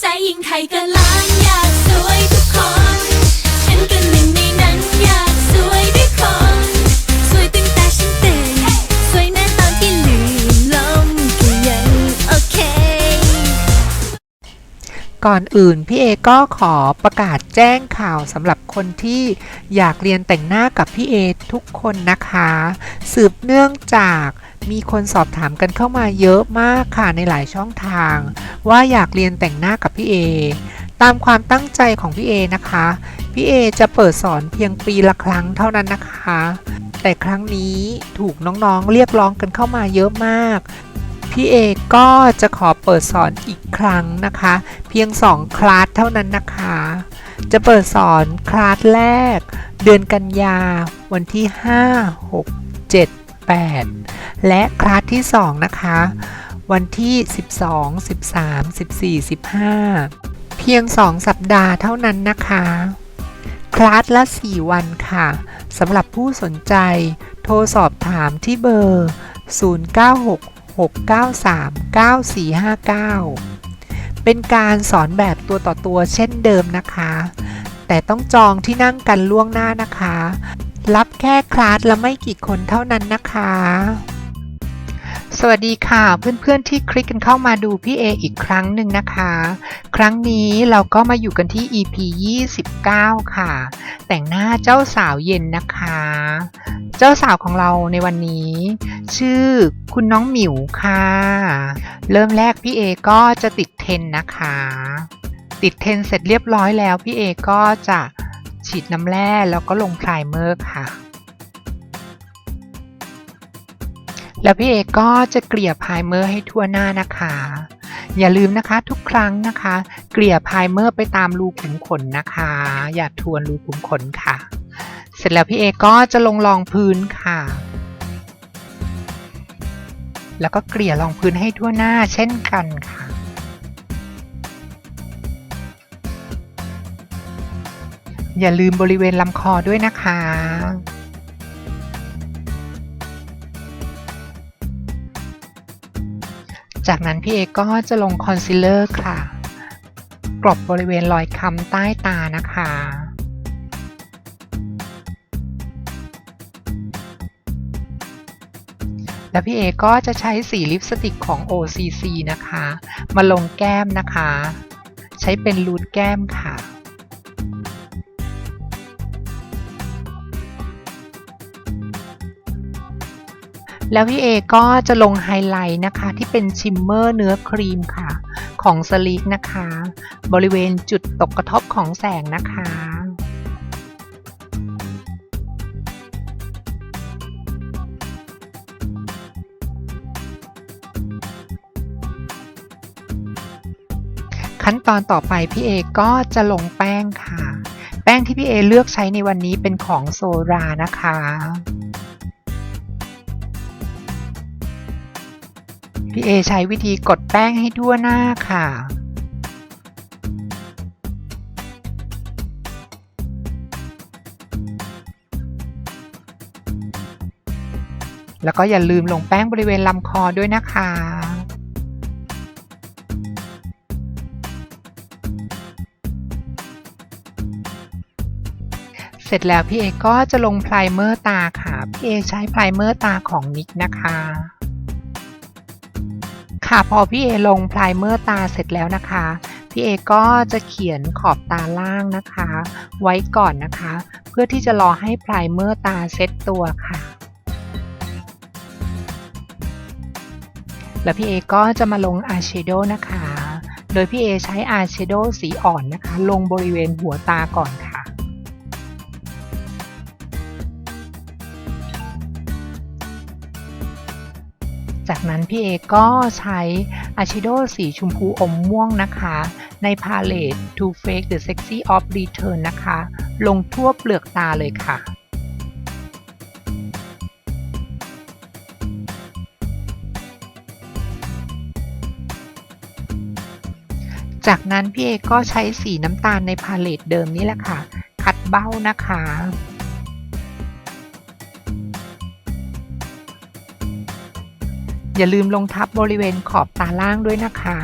ใจยิ่งใครก็ล้านอยากสวยทุกคน ฉันก็หนึ่งในนั้นอยากสวยด้วยคน สวยตั้งแต่ฉันตื่น สวยแม้ตอนที่ลืมลมก็ยังโอเค ก่อนอื่นพี่เอก็ขอประกาศแจ้งข่าวสำหรับคนที่อยากเรียนแต่งหน้ากับพี่เอทุกคนนะคะ สืบเนื่องจาก มีคนสอบถามกันเข้ามาเยอะมากค่ะในหลายช่องทาง ว่าอยากเรียนแต่งหน้ากับพี่เอตามความตั้งใจของพี่เอนะคะ พี่เอจะเปิดสอนเพียงปีละครั้งเท่านั้นนะคะ แต่ครั้งนี้ถูกน้องๆเรียกร้องกันเข้ามาเยอะมาก พี่เอก็จะขอเปิดสอนอีกครั้งนะคะ เพียง 2 คลาสเท่านั้นนะคะ จะเปิดสอนคลาสแรก เดือนกันยาวันที่ 5 6 7 8 และคลาสที่ 2 นะคะ วันที่ 12 13 14 15 เพียง 2 สัปดาห์เท่านั้นนะคะ คลาสละ 4 วันค่ะสำหรับผู้สนใจ โทรสอบถามที่เบอร์ 096 693 9459 เป็นการสอนแบบตัวต่อตัวเช่นเดิมนะคะ แต่ต้องจองที่นั่งกันล่วงหน้านะคะ รับแค่คลาสละไม่กี่คนเท่านั้นนะคะ สวัสดีค่ะ เพื่อนๆที่คลิกกันเข้ามาดูพี่เออีกครั้งหนึ่งนะคะ ครั้งนี้เราก็มาอยู่กันที่ EP 29 ค่ะ แต่งหน้าเจ้าสาวเย็นนะคะ เจ้าสาวของเราในวันนี้ ชื่อคุณน้องหมิวค่ะ เริ่มแรกพี่เอก็จะติดเทนนะคะ ติดเทนเสร็จเรียบร้อยแล้วพี่เอก็จะ ฉีดน้ำแร่แล้วก็ลงไพรเมอร์ค่ะ แล้วพี่เอก็จะเกลี่ยไพรเมอร์ให้ทั่วหน้านะคะ อย่าลืมนะคะทุกครั้งนะคะ เกลี่ยไพรเมอร์ไปตามรูขุมขนนะคะ อย่าทวนรูขุมขนค่ะ เสร็จแล้วพี่เอก็จะลงรองพื้นค่ะ แล้วก็เกลี่ยรองพื้นให้ทั่วหน้าเช่นกันค่ะ อย่าลืมบริเวณลำคอด้วยนะคะ จากนั้นพี่เอก็จะลงคอนซีลเลอร์ค่ะกรอบบริเวณรอยคำใต้ตานะคะแล้วพี่เอก็จะใช้สีลิปสติกของ OCC นะคะ มาลงแก้มนะคะ ใช้เป็นรูทแก้มค่ะ แล้วพี่เอก็จะลงไฮไลท์นะคะ ที่เป็นชิมเมอร์เนื้อครีมค่ะ ของสลีกนะคะ บริเวณจุดตกกระทบของแสงนะคะขั้นตอนต่อไปพี่เอก็จะลงแป้งค่ะ แป้งที่พี่เอเลือกใช้ในวันนี้เป็นของโซรานะคะ พี่เอใช้วิธีกดแป้งให้ทั่วหน้าค่ะ แล้วก็อย่าลืมลงแป้งบริเวณลำคอด้วยนะคะเสร็จแล้วพี่เอก็จะลงไพรเมอร์ตาค่ะ พี่เอใช้ไพรเมอร์ตาของนิกนะคะ ค่ะพอพี่เอลงไพรเมอร์ตาเสร็จแล้วนะคะ พี่เอก็จะเขียนขอบตาล่างนะคะ ไว้ก่อนนะคะ เพื่อที่จะรอให้ไพรเมอร์ตาเซ็ตตัวค่ะ แล้วพี่เอก็จะมาลงอายแชโดว์นะคะ โดยพี่เอใช้อายแชโดว์สีอ่อนนะคะ ลงบริเวณหัวตาก่อนค่ะ จากนั้นพี่เอก็ใช้อ y ช d o สีชมพูอมม่วงนะคะ ในพาเลต Too Fake the Sexy of Return นะคะ ลงทั่วเปลือกตาเลยค่ะจากนั้นพี่เอก็ใช้สีน้ำตาลในพาเลตเดิมนี่แหละค่ะ คัดเบ้านะคะ อย่าลืมลงทับบริเวณขอบตาล่างด้วยนะคะ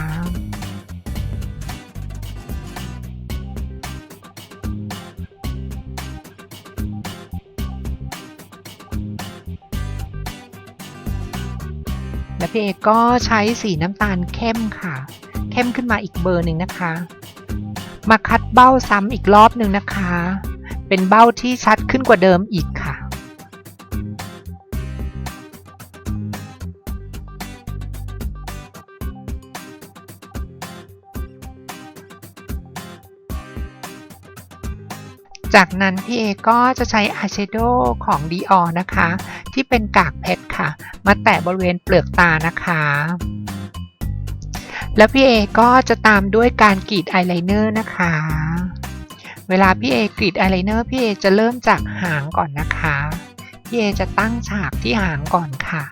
และพี่เอกก็ใช้สีน้ำตาลเข้มค่ะ เข้มขึ้นมาอีกเบอร์หนึ่งนะคะ มาคัดเบ้าซ้ำอีกรอบหนึ่งนะคะ เป็นเบ้าที่ชัดขึ้นกว่าเดิมอีก จากนั้นพี่เอก็จะใช้อายแชโดว์ของ Dior นะคะ ที่เป็นกากเพชรค่ะ มาแตะบริเวณเปลือกตานะคะ แล้วพี่เอก็จะตามด้วยการกรีดอายไลเนอร์นะคะ เวลาพี่เอกรีดอายไลเนอร์พี่เอจะเริ่มจากหางก่อนนะคะ พี่เอจะตั้งฉากที่หางก่อนค่ะ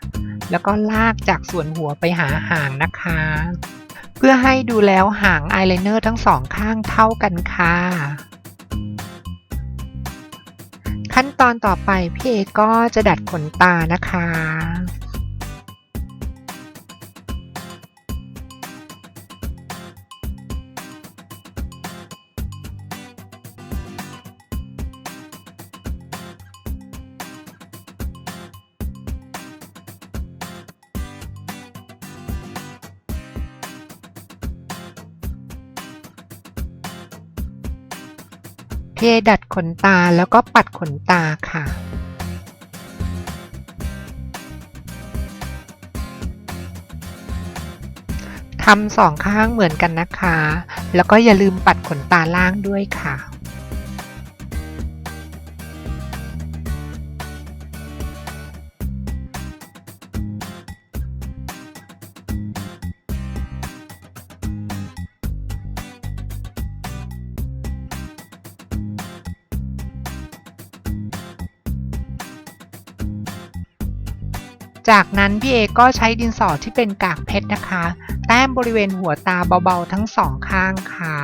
แล้วก็ลากจากส่วนหัวไปหาหางนะคะ เพื่อให้ดูแล้วหางอายไลเนอร์ทั้งสองข้างเท่ากันค่ะ ขั้นตอนต่อไปพี่เอก็จะดัดขนตานะคะ เทดัดขนตาแล้วก็ปัดขนตาค่ะ ทำสองข้างเหมือนกันนะคะ แล้วก็อย่าลืมปัดขนตาล่างด้วยค่ะ จากนั้นพี่เอก็ใช้ดินสอที่เป็นกากเพชรนะคะ แต้มบริเวณหัวตาเบาๆทั้งสองข้างค่ะ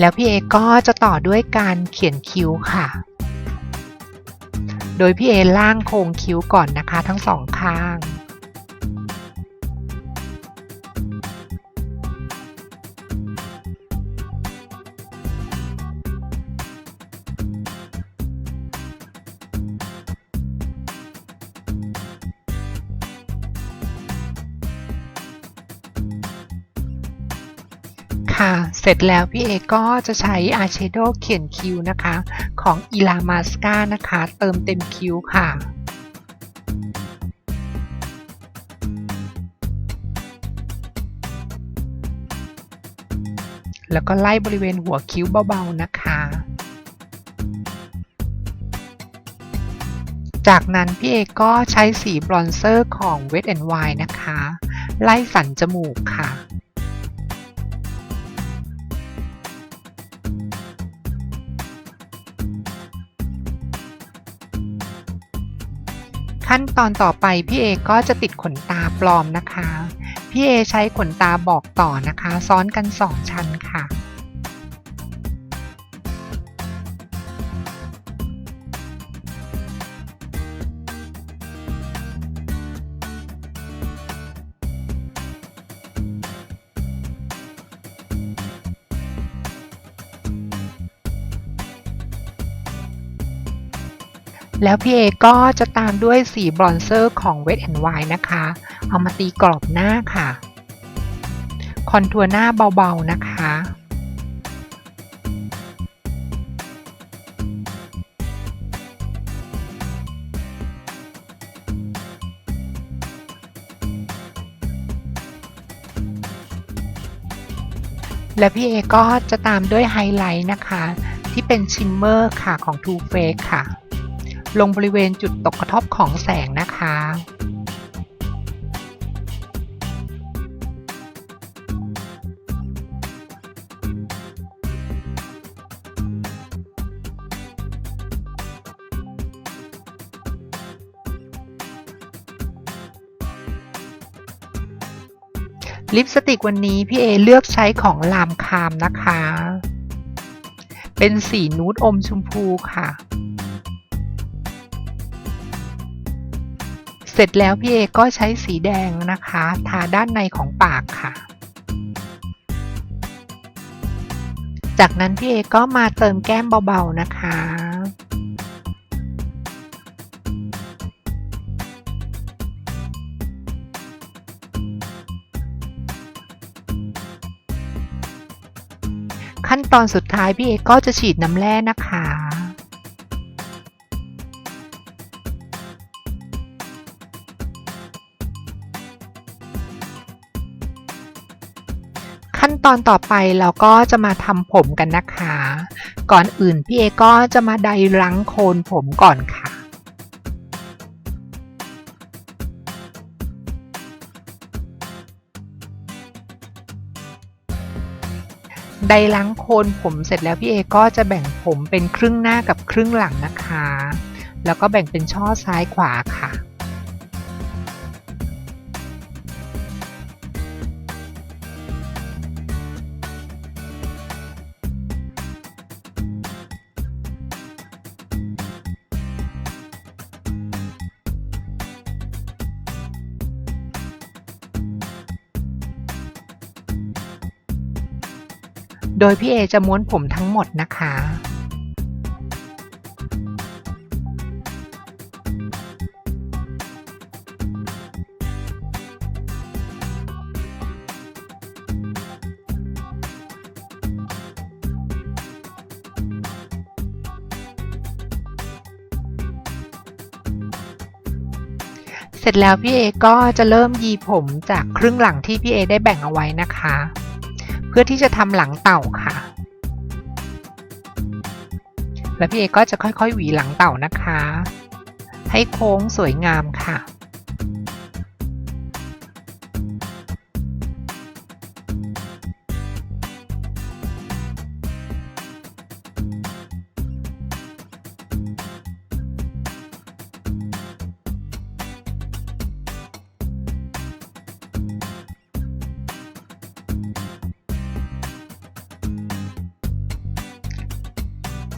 แล้วพี่เอก็จะต่อด้วยการเขียนคิ้วค่ะ โดยพี่เอล่างโครงคิ้วก่อนนะคะทั้งสองข้าง เสร็จแล้วพี่เอก็จะใช้อายแชโดว์เขียนคิ้วนะคะ ของ i l a m a s c a นะคะ เติมเต็มคิ้วค่ะแล้วก็ไล่บริเวณหัวคิ้วเบาๆนะคะ จากนั้นพี่เอก็ใช้สีบรอนเซอร์ของ Wet n Wild นะคะ ไล่สันจมูกค่ะ ขั้นตอนต่อไปพี่เอก็จะติดขนตาปลอมนะคะ พี่เอใช้ขนตาบอกต่อนะคะ ซ้อนกัน 2 ชั้นค่ะ แล้วพี่เอก็จะตามด้วยสีบรอนเซอร์ของ Wet n Wild นะคะ เอามาตีกรอบหน้าค่ะ คอนทัวร์หน้าเบาๆนะคะและพี่เอก็จะตามด้วยไฮไลท์นะคะ ที่เป็นชิมเมอร์ค่ะของ Too Faced ค่ะ ลงบริเวณจุดตกกระทบของแสงนะคะ ลิปสติกวันนี้พี่เอเลือกใช้ของลามคามนะคะ เป็นสีนูดอมชมพูค่ะ ร็จแล้วพี่เอก็ใช้สีแดงนะคะ ทาด้านในของปากค่ะ จากนั้นพี่เอก็มาเติมแก้มเบาๆนะคะขั้นตอนสุดท้ายพี่เอก็จะฉีดน้ำแร่นะคะ อนต่อไปเราก็จะมาทำผมกันนะคะ ก่อนอื่นพี่เอก็จะมาไดรั้งโคนผมก่อนค่ะ ไดรั้งโคนผมเสร็จแล้วพี่เอก็จะแบ่งผมเป็นครึ่งหน้ากับครึ่งหลังนะคะ แล้วก็แบ่งเป็นช่อซ้ายขวาค่ะ โดยพี่เอจะม้วนผมทั้งหมดนะคะเสร็จแล้วพี่เอก็จะเริ่มยีผมจากครึ่งหลังที่พี่เอได้แบ่งเอาไว้นะคะ เพื่อที่จะทำหลังเต่าค่ะ แล้วพี่เอก็จะค่อยๆหวีหลังเต่านะคะ ให้โค้งสวยงามค่ะ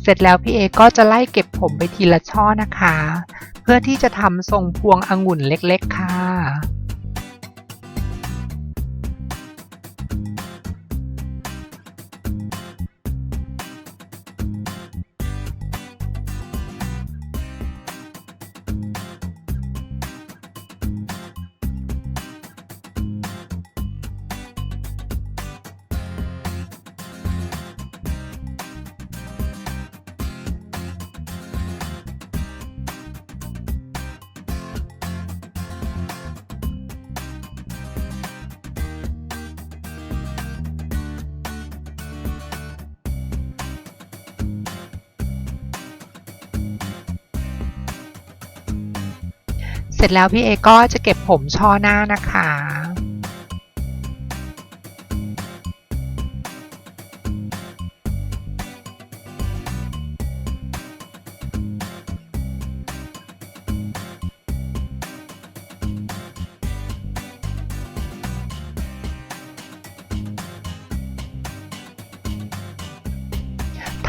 เสร็จแล้วพี่เอก็จะไล่เก็บผมไปทีละช่อนะคะ เพื่อที่จะทำทรงพวงองุ่นเล็กๆค่ะ ร็จแล้วพี่เอก็จะเก็บผมช่อหน้านะคะ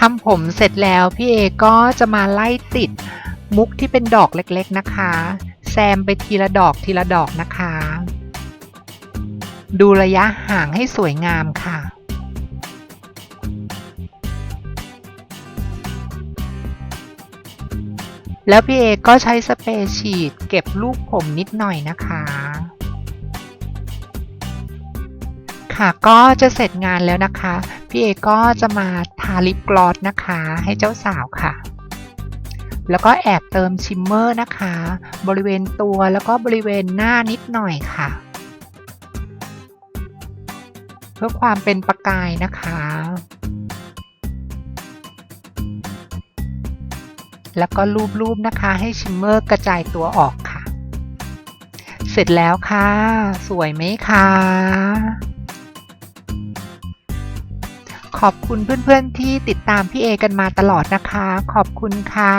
ทำผมเสร็จแล้วพี่เอก็จะมาไล่ติดมุกที่เป็นดอกเล็กๆนะคะ แซมไปทีละดอกทีละดอกนะคะ ดูระยะห่างให้สวยงามค่ะ แล้วพี่เอก็ใช้สเปรย์ฉีดเก็บลูกผมนิดหน่อยนะคะ ค่ะก็จะเสร็จงานแล้วนะคะ พี่เอก็จะมาทาลิปกลอสนะคะ ให้เจ้าสาวค่ะ แล้วก็แอบเติมชิมเมอร์นะคะ บริเวณตัวแล้วก็บริเวณหน้านิดหน่อยค่ะ เพื่อความเป็นประกายนะคะแล้วก็รูปๆนะคะ ให้ชิมเมอร์กระจายตัวออกค่ะ เสร็จแล้วค่ะ สวยไหมคะ ขอบคุณเพื่อนๆที่ติดตามพี่เอกันมาตลอดนะคะ ขอบคุณค่ะ